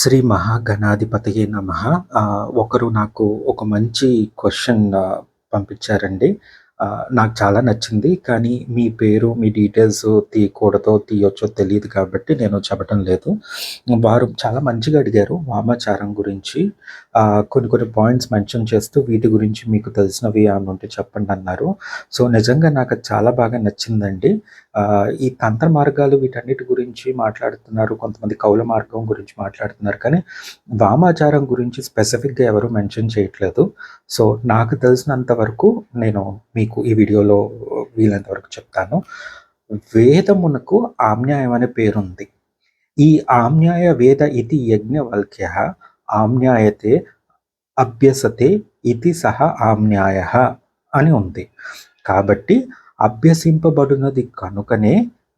శ్రీ మహాగణాధిపతియే నమః. ఒకరు నాకు ఒక మంచి క్వశ్చన్ పంపించారండి. నాకు చాలా నచ్చింది. కానీ మీ పేరు, మీ డీటెయిల్స్ తీయకూడదో, తీయొచ్చో తెలియదు కాబట్టి నేను చెప్పటం లేదు. వారు చాలా మంచిగా అడిగారు వామాచారం గురించి. కొన్ని కొన్ని పాయింట్స్ మెన్షన్ చేస్తూ వీటి గురించి మీకు తెలిసినవి అని ఉంటే చెప్పండి అన్నారు సో, నిజంగా నాకు చాలా బాగా నచ్చిందండి. ఈ తంత్ర మార్గాలు వీటన్నిటి గురించి మాట్లాడుతున్నారు. కొంతమంది కౌల మార్గం గురించి మాట్లాడుతున్నారు. కానీ వామాచారం గురించి స్పెసిఫిక్‌గా ఎవరు మెన్షన్ చేయట్లేదు. సో, నాకు తెలిసినంత వరకు నేను మీకు ఈ వీడియోలో వీలైనంత వరకు చెప్తాను. వేదమునకు ఆమ్న్యాయం అనే పేరుంది. ఈ ఆమ్న్యాయ వేద ఇది యజ్ఞవల్క్య ఆమ్న్యాయతే అభ్యసతే ఇది సహ ఆమ్న్యాయ అని ఉంది. కాబట్టి అభ్యసింపబడినది కనుకనే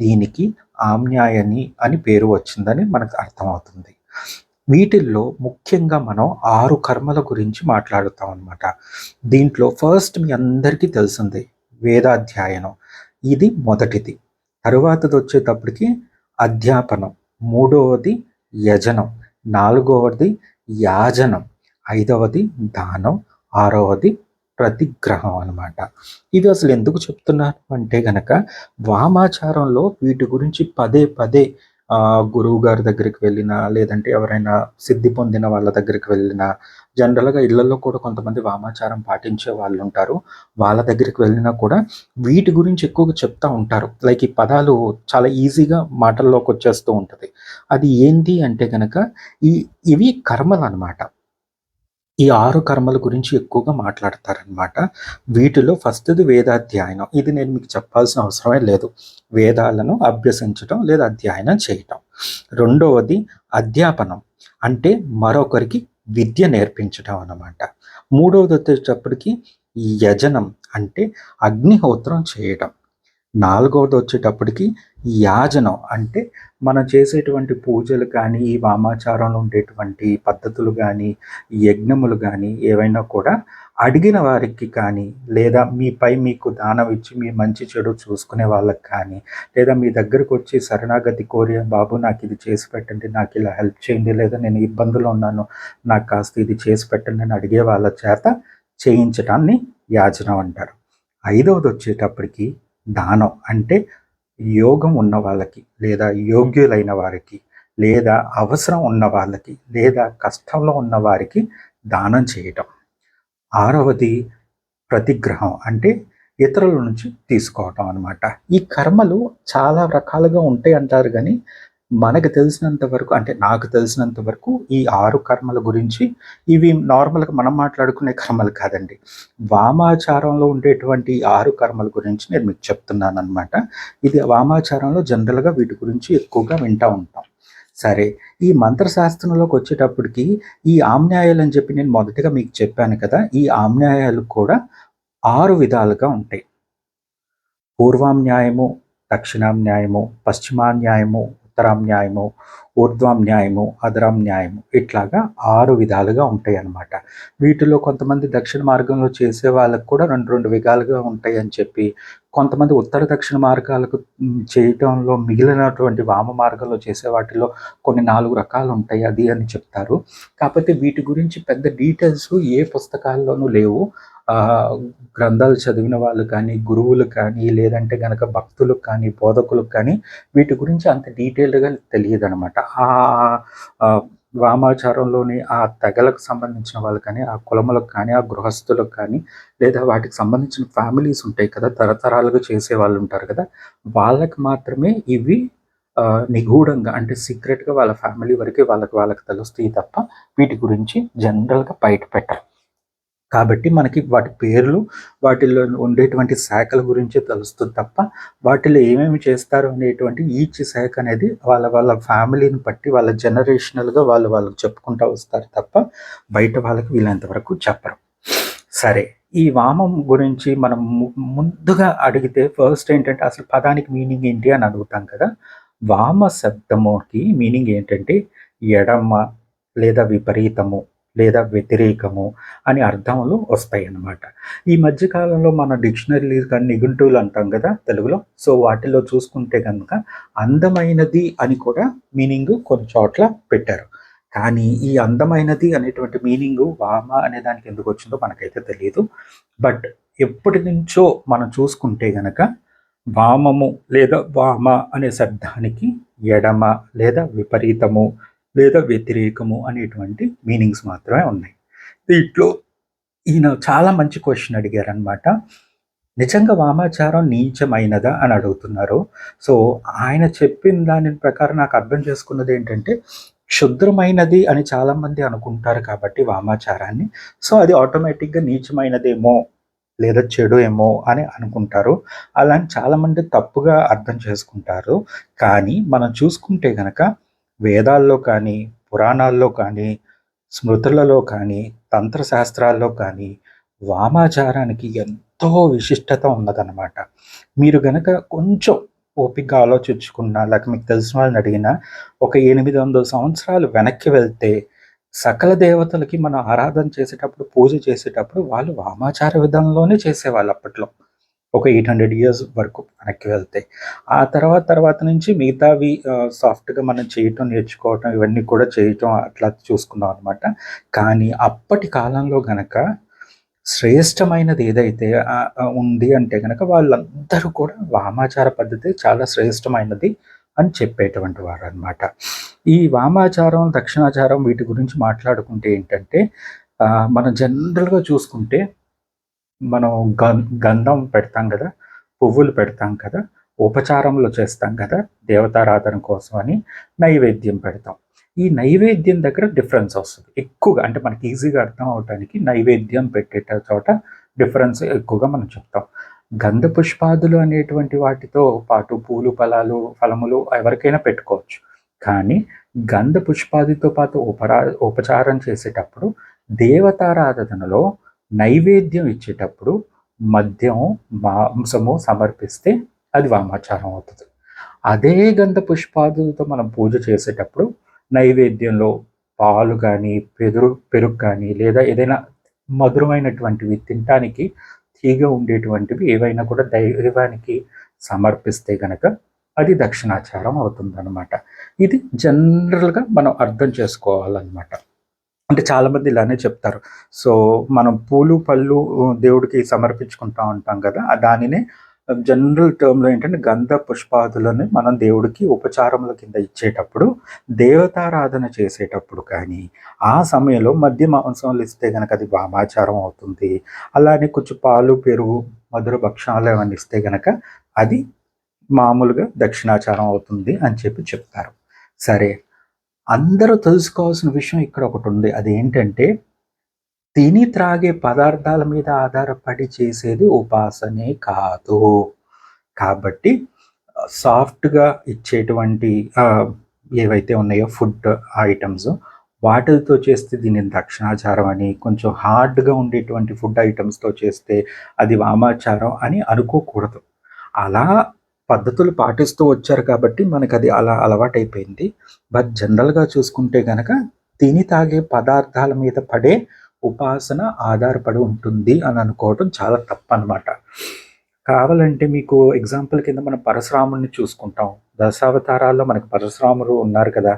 దీనికి ఆమ్న్యాయని అని పేరు వచ్చిందని మనకు అర్థమవుతుంది. వీటిల్లో ముఖ్యంగా మనం ఆరు కర్మల గురించి మాట్లాడుతాం అనమాట దీంట్లో ఫస్ట్ మీ అందరికీ తెలిసింది వేదాధ్యాయనం. ఇది మొదటిది. తరువాతది వచ్చేటప్పటికి అధ్యాపనం. మూడవది యజనం. నాలుగవది యాజనం. ఐదవది దానం. ఆరవది ప్రతిగ్రహం అనమాట ఇవి అసలు ఎందుకు చెప్తున్నాను అంటే గనక వామాచారంలో వీటి గురించి పదే పదే గురువు గారి దగ్గరికి వెళ్ళినా, లేదంటే ఎవరైనా సిద్ధి పొందిన వాళ్ళ దగ్గరికి వెళ్ళినా, జనరల్‌గా ఇళ్ళలో కూడా కొంతమంది వామాచారం పాటించే వాళ్ళు ఉంటారు వాళ్ళ దగ్గరికి వెళ్ళినా కూడా వీటి గురించి ఎక్కువగా చెప్తా ఉంటారు. లైక్ ఈ పదాలు చాలా ఈజీగా మాటల్లోకి వచ్చేస్తూ ఉంటుంది అది ఏంటి అంటే కనుక ఈ ఇవి కర్మలనమాట. ఈ ఆరు కర్మల గురించి ఎక్కువగా మాట్లాడతారనమాట. వీటిలో ఫస్ట్‌ది వేదాధ్యాయనం. ఇది నేను మీకు చెప్పాల్సిన అవసరమే లేదు. వేదాలను అభ్యసించటం లేదా అధ్యయనం చేయటం. రెండవది అధ్యాపనం. అంటే మరొకరికి విద్య నేర్పించటం అన్నమాట. మూడవదొచ్చేటప్పటికి యజనం. అంటే అగ్నిహోత్రం నాలుగవది వచ్చేటప్పటికి యాజనం. అంటే మనం చేసేటువంటి పూజలు కానీ, ఈ వామాచారంలో ఉండేటువంటి పద్ధతులు కానీ యజ్ఞములు కానీ ఏవైనా కూడా అడిగిన వారికి కానీ, లేదా మీపై మీకు దానం ఇచ్చి మీ మంచి చెడు చూసుకునే వాళ్ళకి కానీ, లేదా మీ దగ్గరకు వచ్చి శరణాగతి కోరి బాబు నాకు ఇది చేసి పెట్టండి, నాకు ఇలా హెల్ప్ చేయండి, లేదా నేను ఇబ్బందులు ఉన్నాను, నాకు కాస్త ఇది చేసి పెట్టండి అని అడిగే వాళ్ళ చేత చేయించటాన్ని యాజనం అంటారు. ఐదవది వచ్చేటప్పటికి దానం. అంటే యోగం ఉన్న వాళ్ళకి, లేదా యోగ్యులైన వారికి, లేదా అవసరం ఉన్న వాళ్ళకి, లేదా కష్టంలో ఉన్న వారికి దానం చేయటం. ఆరవది ప్రతిగ్రహం. అంటే ఇతరుల నుంచి తీసుకోవటం అనమాట ఈ కర్మలు చాలా రకాలుగా ఉంటాయి అంటారు కానీ మనకు తెలిసినంత వరకు అంటే నాకు తెలిసినంత వరకు ఈ ఆరు కర్మల గురించి ఇవి నార్మల్‌గా మనం మాట్లాడుకునే కర్మలు కాదండి. వామాచారంలో ఉండేటువంటి ఆరు కర్మల గురించి నేను మీకు చెప్తున్నాను అనమాట ఇది వామాచారంలో జనరల్‌గా వీటి గురించి ఎక్కువగా వింటా ఉంటాం. సరే ఈ మంత్రశాస్త్రంలోకొచ్చేటప్పటికి ఈ ఆమ్నాయాలని చెప్పి నేను మొదటగా మీకు చెప్పాను కదా! ఈ ఆమ్నాయాలు కూడా ఆరు విధాలుగా ఉంటాయి. పూర్వామ్నాయము, దక్షిణామ్నాయము, పశ్చిమాన్యాయము, ఉత్తరామ్నాయము, ఊర్ధ్వామ్నాయము, న్యాయము ఇట్లాగా ఆరు విధాలుగా ఉంటాయి అన్నమాట వీటిలో కొంతమంది దక్షిణ మార్గంలో చేసే వాళ్ళకు కూడా 2, 2 విధాలుగా ఉంటాయని చెప్పి, కొంతమంది ఉత్తర దక్షిణ మార్గాలకు చేయటంలో మిగిలినటువంటి వామ మార్గంలో చేసే వాటిలో కొన్ని నాలుగు రకాలు ఉంటాయి అది అని చెప్తారు. కాకపోతే వీటి గురించి పెద్ద డీటెయిల్స్ ఏ పుస్తకాల్లోనూ లేవు. గ్రంథాలు చదివిన వాళ్ళు కానీ, గురువులు కానీ, లేదంటే గనక భక్తులకు కానీ, బోధకులకు కానీ వీటి గురించి అంత డీటెయిల్డ్‌గా తెలియదు అనమాట ఆ వామాచారంలోని ఆ తెగలకు సంబంధించిన వాళ్ళు కానీ, ఆ కులములకు కానీ, ఆ గృహస్థులకు కానీ, లేదా వాటికి సంబంధించిన ఫ్యామిలీస్ ఉంటాయి కదా! తరతరాలుగా చేసే వాళ్ళు ఉంటారు కదా! వాళ్ళకి మాత్రమే ఇవి నిగూఢంగా అంటే సీక్రెట్‌గా వాళ్ళ ఫ్యామిలీ వరకే వాళ్ళకి వాళ్ళకి తెలుస్తాయి తప్ప వీటి గురించి జనరల్‌గా బయట పెట్టరు. కాబట్టి మనకి వాటి పేర్లు, వాటిలో ఉండేటువంటి శాఖల గురించి తెలుస్తుంది తప్ప, వాటిలో ఏమేమి చేస్తారు అనేటువంటి ఈచ్ శాఖ అనేది వాళ్ళ వాళ్ళ ఫ్యామిలీని బట్టి వాళ్ళ జనరేషనల్‌గా వాళ్ళు వాళ్ళకి చెప్పుకుంటూ వస్తారు తప్ప, బయట వాళ్ళకి వీళ్ళంతవరకు చెప్పరు. సరే ఈ వామం గురించి మనం ముందుగా అడిగితే ఫస్ట్ ఏంటంటే అసలు పదానికి మీనింగ్ ఏంటి అని అడుగుతాం కదా! వామ శబ్దముకి మీనింగ్ ఏంటంటే ఎడమ, లేదా విపరీతము, లేదా వ్యతిరేకము అని అర్థంలో వస్తాయి అన్నమాట ఈ మధ్యకాలంలో మన డిక్షనరీ కానీ, నిఘంటువులు అంటాం కదా తెలుగులో. సో, వాటిలో చూసుకుంటే కనుక అందమైనది అని కూడా మీనింగ్ కొన్ని చోట్ల పెట్టారు. కానీ ఈ అందమైనది అనేటువంటి మీనింగ్ వామ అనే దానికి ఎందుకు వచ్చిందో మనకైతే తెలియదు బట్ ఎప్పటి నుంచో మనం చూసుకుంటే గనక వామము లేదా వామ అనే శబ్దానికి ఎడమ లేదా విపరీతము లేదా వ్యతిరేకము అనేటువంటి మీనింగ్స్ మాత్రమే ఉన్నాయి. దీంట్లో ఈయన చాలా మంచి క్వశ్చన్ అడిగారనమాట నిజంగా వామాచారం నీచమైనదా? అని అడుగుతున్నారు. సో ఆయన చెప్పిన దాని ప్రకారం నాకు అర్థం చేసుకున్నది ఏంటంటే క్షుద్రమైనది అని చాలామంది అనుకుంటారు కాబట్టి వామాచారాన్ని. సో అది ఆటోమేటిక్గా నీచమైనదేమో లేదా చెడు ఏమో అని అనుకుంటారు. అలా చాలామంది తప్పుగా అర్థం చేసుకుంటారు. కానీ మనం చూసుకుంటే గనక వేదాల్లో కానీ పురాణాల్లో కానీ స్మృతులలో కానీ తంత్రశాస్త్రాల్లో కానీ వామాచారానికి ఎంతో విశిష్టత ఉన్నదన్నమాట. మీరు గనక కొంచెం ఓపికగా ఆలోచించుకున్నా లేక మీకు తెలిసిన వాళ్ళని అడిగినా ఒక ఎనిమిది వందల సంవత్సరాలు వెనక్కి వెళ్తే సకల దేవతలకి మనం ఆరాధన చేసేటప్పుడు పూజ చేసేటప్పుడు వాళ్ళు వామాచార విధంలోనే చేసేవాళ్ళు అప్పట్లో. ఒక ఎయిట్ హండ్రెడ్ ఇయర్స్ వరకు వెనక్కి వెళ్తే ఆ తర్వాత తర్వాత నుంచి మిగతావి సాఫ్ట్గా మనం చేయటం నేర్చుకోవటం ఇవన్నీ కూడా చేయటం అట్లా చూసుకున్నాం అనమాట కానీ అప్పటి కాలంలో గనక శ్రేష్టమైనది ఏదైతే ఉంది అంటే కనుక వాళ్ళందరూ కూడా వామాచార పద్ధతి చాలా శ్రేష్టమైనది అని చెప్పేటువంటి వారు అనమాట ఈ వామాచారం దక్షిణాచారం వీటి గురించి మాట్లాడుకుంటే ఏంటంటే మనం జనరల్గా చూసుకుంటే మనం గంధం పెడతాం కదా పువ్వులు పెడతాం కదా ఉపచారంలో చేస్తాం కదా దేవతారాధన కోసం అని నైవేద్యం పెడతాం. ఈ నైవేద్యం దగ్గర డిఫరెన్స్ వస్తుంది. ఎక్కువగా అంటే మనకి ఈజీగా అర్థం అవడానికి నైవేద్యం పెట్టేట చోట డిఫరెన్స్ ఎక్కువగా మనం చెప్తాం. గంధ పుష్పాదులు అనేటువంటి వాటితో పాటు పూలు ఫలాలు ఫలములు ఎవరికైనా పెట్టుకోవచ్చు. కానీ గంధ పుష్పాదితో పాటు ఉపరా ఉపచారం చేసేటప్పుడు దేవతారాధనలో నైవేద్యం ఇచ్చేటప్పుడు మద్యం మాంసము సమర్పిస్తే అది వామాచారం అవుతుంది. అదే గంధ పుష్పాదులతో మనం పూజ చేసేటప్పుడు నైవేద్యంలో పాలు కానీ పెరుగు పెరుగు కానీ లేదా ఏదైనా మధురమైనటువంటివి తినటానికి తీగ ఉండేటువంటివి ఏవైనా కూడా దైవానికి సమర్పిస్తే గనక అది దక్షిణాచారం అవుతుందన్నమాట. ఇది జనరల్గా మనం అర్థం చేసుకోవాలన్నమాట. అంటే చాలామంది ఇలానే చెప్తారు. సో మనం పూలు పళ్ళు దేవుడికి సమర్పించుకుంటా ఉంటాం కదా దానినే జనరల్ టర్మ్లో ఏంటంటే గంధ పుష్పాదులను మనం దేవుడికి ఉపచారముల కింద ఇచ్చేటప్పుడు దేవతారాధన చేసేటప్పుడు కానీ ఆ సమయంలో మధ్య మాంసంలు ఇస్తే కనుక అది వామాచారం అవుతుంది. అలానే కొంచెం పాలు పెరుగు మధుర భక్షణాలు ఏమైనా ఇస్తే కనుక అది మామూలుగా దక్షిణాచారం అవుతుంది అని చెప్పి చెప్తారు. సరే. అందరూ తెలుసుకోవాల్సిన విషయం ఇక్కడ ఒకటి ఉంది. అదేంటంటే తిని త్రాగే పదార్థాల మీద ఆధారపడి చేసేది ఉపాసనే కాదు. కాబట్టి సాఫ్ట్గా ఇచ్చేటువంటి ఏవైతే ఉన్నాయో ఫుడ్ ఐటమ్స్ వాటితో చేస్తే దీన్ని దక్షిణాచారం అని కొంచెం హార్డ్గా ఉండేటువంటి ఫుడ్ ఐటమ్స్తో చేస్తే అది వామాచారం అని అనుకోకూడదు. అలా పద్ధతులు పాటిస్తూ వచ్చారు కాబట్టి మనకు అది అలా అలవాటైపోయింది. బట్ జనరల్గా చూసుకుంటే కనుక తిని తాగే పదార్థాల మీద పడే ఉపాసన ఆధారపడి ఉంటుంది అని అనుకోవడం చాలా తప్పనమాట. కావాలంటే మీకు ఎగ్జాంపుల్ కింద మనం పరశురాముడిని చూసుకుంటాం. దశావతారాల్లో మనకు పరశురాముడు ఉన్నారు కదా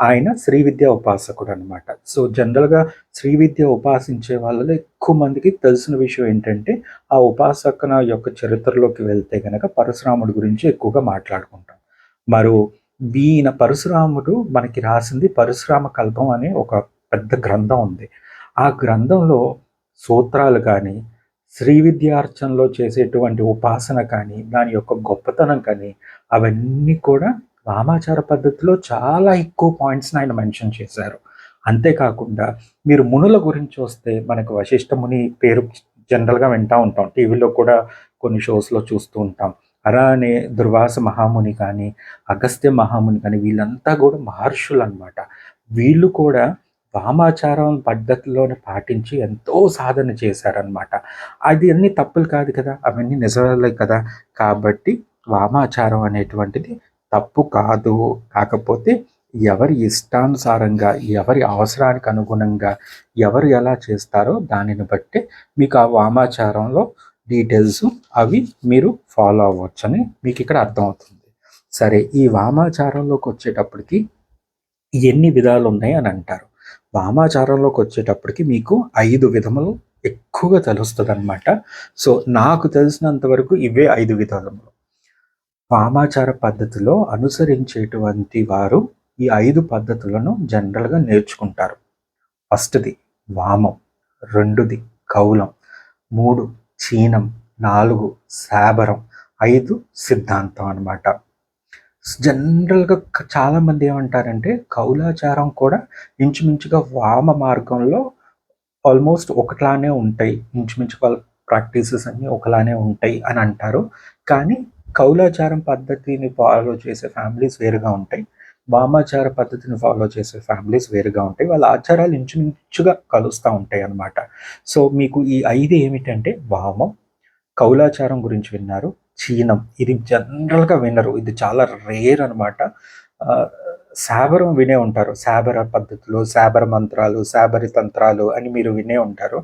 ఆయన శ్రీ విద్య ఉపాసకుడు అనమాట సో జనరల్గా శ్రీ విద్య ఉపాసించే వాళ్ళలో ఎక్కువ మందికి తెలిసిన విషయం ఏంటంటే ఆ ఉపాసకన యొక్క చరిత్రలోకి వెళ్తే గనక పరశురాముడి గురించి ఎక్కువగా మాట్లాడుకుంటాం. మరో ఈయన పరశురాముడు మనకి రాసింది పరశురామ కల్పం అనే ఒక పెద్ద గ్రంథం ఉంది. ఆ గ్రంథంలో సూత్రాలు కానీ శ్రీ విద్యార్చనలో చేసేటువంటి ఉపాసన కానీ దాని యొక్క గొప్పతనం కానీ అవన్నీ కూడా వామాచార పద్ధతిలో చాలా ఎక్కువ పాయింట్స్ని ఆయన మెన్షన్ చేశారు. అంతేకాకుండా మీరు మునుల గురించి వస్తే మనకు వశిష్ఠ ముని పేరు జనరల్గా వింటూ ఉంటాం. టీవీలో కూడా కొన్ని షోస్లో చూస్తూ ఉంటాం. అలానే దుర్వాస మహాముని కానీ అగస్త్య మహాముని కానీ వీళ్ళంతా కూడా మహర్షులు అనమాట వీళ్ళు కూడా వామాచారం పద్ధతిలోనే పాటించి ఎంతో సాధన చేశారనమాట అది అన్ని తప్పులు కాదు కదా అవన్నీ నిజాలే కదా. కాబట్టి వామాచారం అనేటువంటిది తప్పు కాదు. కాకపోతే ఎవరి ఇష్టానుసారంగా ఎవరి అవసరానికి అనుగుణంగా ఎవరు ఎలా చేస్తారో దానిని బట్టి మీకు ఆ వామాచారంలో డీటెయిల్స్ అవి మీరు ఫాలో అవ్వచ్చని మీకు ఇక్కడ అర్థమవుతుంది. సరే ఈ వామాచారంలోకి వచ్చేటప్పటికి ఎన్ని విధాలు ఉన్నాయి అని అంటారు. వామాచారంలోకి వచ్చేటప్పటికి మీకు ఐదు విధములు ఎక్కువగా తెలుస్తుంది అనమాట సో నాకు తెలిసినంత వరకు ఇవే ఐదు విధానములు వామాచార పద్ధతిలో అనుసరించేటువంటి వారు ఈ ఐదు పద్ధతులను జనరల్గా నేర్చుకుంటారు. ఫస్ట్ది వామం రెండుది కౌలం మూడు చీనం నాలుగు శాబరం ఐదు సిద్ధాంతం అనమాట జనరల్గా చాలామంది ఏమంటారంటే కౌలాచారం కూడా ఇంచుమించుగా వామ మార్గంలో ఆల్మోస్ట్ ఒకలానే ఉంటాయి. ఇంచుమించు వాళ్ళ ప్రాక్టీసెస్ అన్నీ ఒకలానే ఉంటాయి అని అంటారు. కానీ కౌలాచారం పద్ధతిని ఫాలో చేసే ఫ్యామిలీస్ వేరుగా ఉంటాయి. వామాచార పద్ధతిని ఫాలో చేసే ఫ్యామిలీస్ వేరుగా ఉంటాయి. వాళ్ళ ఆచారాలు ఇంచుమించుగా కలుస్తూ ఉంటాయి అన్నమాట. సో మీకు ఈ ఐదు ఏమిటంటే వామం కౌలాచారం గురించి విన్నారు చీనం. ఇది జనరల్గా వినరు. ఇది చాలా రేర్ అనమాట శాబరం వినే ఉంటారు. శాబర పద్ధతులు శాబర మంత్రాలు శాబరి తంత్రాలు అని మీరు వినే ఉంటారు.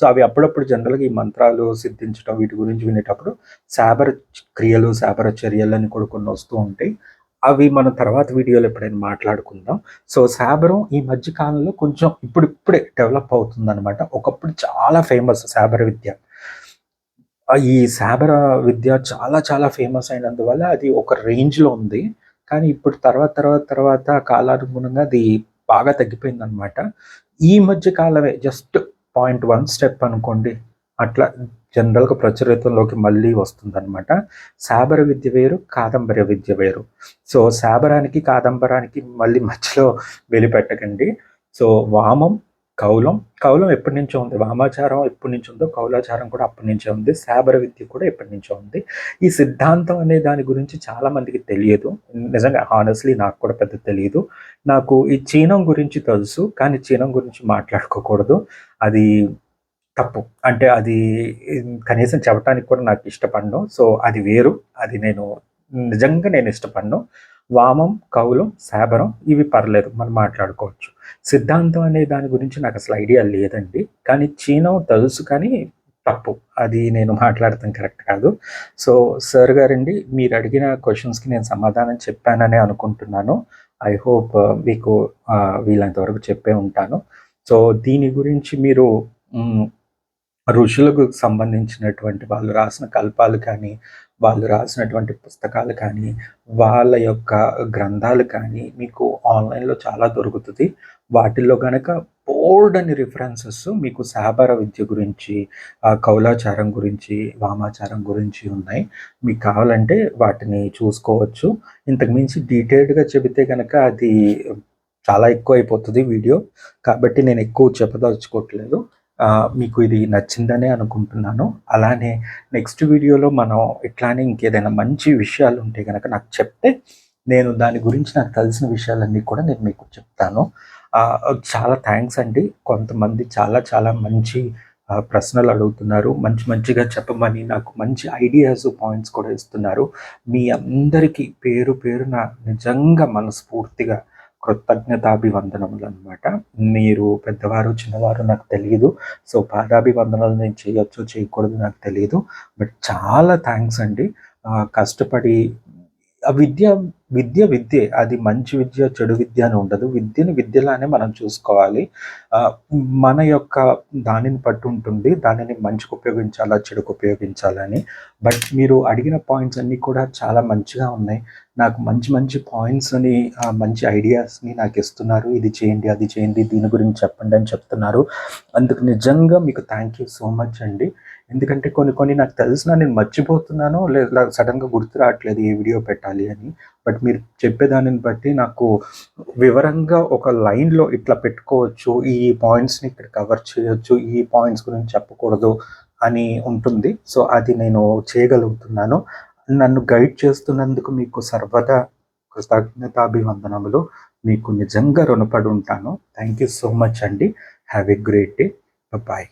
సో అవి అప్పుడప్పుడు జనరల్గా ఈ మంత్రాలు సిద్ధించడం వీటి గురించి వినేటప్పుడు శాబర క్రియలు శాబర చర్యలు అని కూడా కొన్ని వస్తూ ఉంటాయి. అవి మనం తర్వాత వీడియోలో ఎప్పుడైనా మాట్లాడుకుందాం. సో శాబరం ఈ మధ్య కాలంలో కొంచెం ఇప్పుడిప్పుడే డెవలప్ అవుతుందన్నమాట. ఒకప్పుడు చాలా ఫేమస్ శాబర విద్య. ఈ శాబర విద్య చాలా చాలా ఫేమస్ అయినందువల్ల అది ఒక రేంజ్లో ఉంది. కానీ ఇప్పుడు తర్వాత తర్వాత తర్వాత కాలానుగుణంగా అది బాగా తగ్గిపోయింది అనమాట ఈ మధ్య కాలమే జస్ట్ పాయింట్ వన్ స్టెప్ అనుకోండి అట్లా జనరల్గా ప్రచురితంలోకి మళ్ళీ వస్తుందన్నమాట. శాబర విద్య వేరు కాదంబర విద్య వేరు. సో శాబరానికి కాదంబరానికి మళ్ళీ మధ్యలో వెలిపెట్టకండి సో వామం కౌలం. కౌలం ఎప్పటి నుంచో ఉంది? వామాచారం ఎప్పటి నుంచి ఉందో కౌలాచారం కూడా అప్పటి నుంచే ఉంది. శాబర విద్య కూడా ఎప్పటి నుంచో ఉంది. ఈ సిద్ధాంతం అనే దాని గురించి చాలా మందికి తెలియదు. నిజంగా హానెస్ట్లీ నాకు కూడా పెద్ద తెలియదు నాకు ఈ చీనం గురించి తెలుసు కానీ చీనం గురించి మాట్లాడుకోకూడదు. అది తప్పు. అంటే అది కనీసం చెప్పడానికి కూడా నాకు ఇష్టపడను. సో అది వేరు. అది నేను నిజంగా నేను ఇష్టపడను. వామం కౌలం శాబరం ఇవి పర్లేదు మనం మాట్లాడుకోవచ్చు. సిద్ధాంతం అనే దాని గురించి నాకు అసలు ఐడియా లేదండి. కానీ చీనం తెలుసు కానీ తప్పు. అది నేను మాట్లాడటం కరెక్ట్ కాదు. సో సార్ గారండి మీరు అడిగిన క్వశ్చన్స్కి నేను సమాధానం చెప్పానని అనుకుంటున్నాను. ఐ హోప్ మీకు వీళ్ళంత వరకు చెప్పే ఉంటాను. సో దీని గురించి మీరు ఋషులకు సంబంధించినటువంటి వాళ్ళు రాసిన కల్పాలు కానీ వాళ్ళు రాసినటువంటి పుస్తకాలు కానీ వాళ్ళ యొక్క గ్రంథాలు కానీ మీకు ఆన్లైన్లో చాలా దొరుకుతుంది. వాటిల్లో కనుక బోల్డ్ అని రిఫరెన్సెస్ మీకు శాబర విద్య గురించి కౌలాచారం గురించి వామాచారం గురించి ఉన్నాయి. మీకు కావాలంటే వాటిని చూసుకోవచ్చు. ఇంతకు మించి డీటెయిల్డ్గా చెబితే కనుక అది చాలా ఎక్కువ అయిపోతుంది వీడియో. కాబట్టి నేను ఎక్కువ చెప్పదలుచుకోవట్లేదు మీకు ఇది నచ్చిందనే అనుకుంటున్నాను. అలానే నెక్స్ట్ వీడియోలో మనం ఇట్లానే ఇంకేదైనా మంచి విషయాలు ఉంటే కనుక నాకు చెప్తే నేను దాని గురించి నాకు తెలిసిన విషయాలన్నీ కూడా నేను మీకు చెప్తాను. చాలా థ్యాంక్స్ అండి. కొంతమంది చాలా చాలా మంచి ప్రశ్నలు అడుగుతున్నారు. మంచి మంచిగా చెప్పమని నాకు మంచి ఐడియాస్ పాయింట్స్ కూడా ఇస్తున్నారు. మీ అందరికీ పేరు పేరున నిజంగా మనస్ఫూర్తిగా కృతజ్ఞతాభివందనములు అనమాట మీరు పెద్దవారు చిన్నవారు నాకు తెలియదు సో పాదాభివందనలు నేను చేయొచ్చు చేయకూడదు నాకు తెలియదు బట్ చాలా థ్యాంక్స్ అండి. కష్టపడి ఆ విద్య విద్య విద్యే అది మంచి విద్య చెడు విద్య అని ఉండదు. విద్యని విద్యలానే మనం చూసుకోవాలి. మన యొక్క దానిని పట్టు ఉంటుంది. దానిని మంచికి ఉపయోగించాలా చెడుకు ఉపయోగించాలని బట్ మీరు అడిగిన పాయింట్స్ అన్నీ కూడా చాలా మంచిగా ఉన్నాయి. నాకు మంచి మంచి పాయింట్స్ని మంచి ఐడియాస్ని నాకు ఇస్తున్నారు. ఇది చేయండి అది చేయండి దీని గురించి చెప్పండి అని చెప్తున్నారు. అందుకు నిజంగా మీకు థ్యాంక్ యూ సో మచ్ అండి. ఎందుకంటే కొన్ని కొన్ని నాకు తెలిసిన నేను మర్చిపోతున్నాను లేదా సడన్గా గుర్తు రావట్లేదు ఏ వీడియో పెట్టాలి అని. బట్ మీరు చెప్పేదానిని బట్టి నాకు వివరంగా ఒక లైన్లో ఇట్లా పెట్టుకోవచ్చు ఈ పాయింట్స్ని ఇక్కడ కవర్ చేయొచ్చు ఈ పాయింట్స్ గురించి చెప్పకూడదు అని ఉంటుంది. సో అది నేను చేయగలుగుతున్నాను. నన్ను గైడ్ చేస్తున్నందుకు మీకు సర్వదా కృతజ్ఞతాభివందనములు. మీకు నిజంగా రుణపడి ఉంటాను. థ్యాంక్ యూ సో మచ్ అండి. Have a great day bye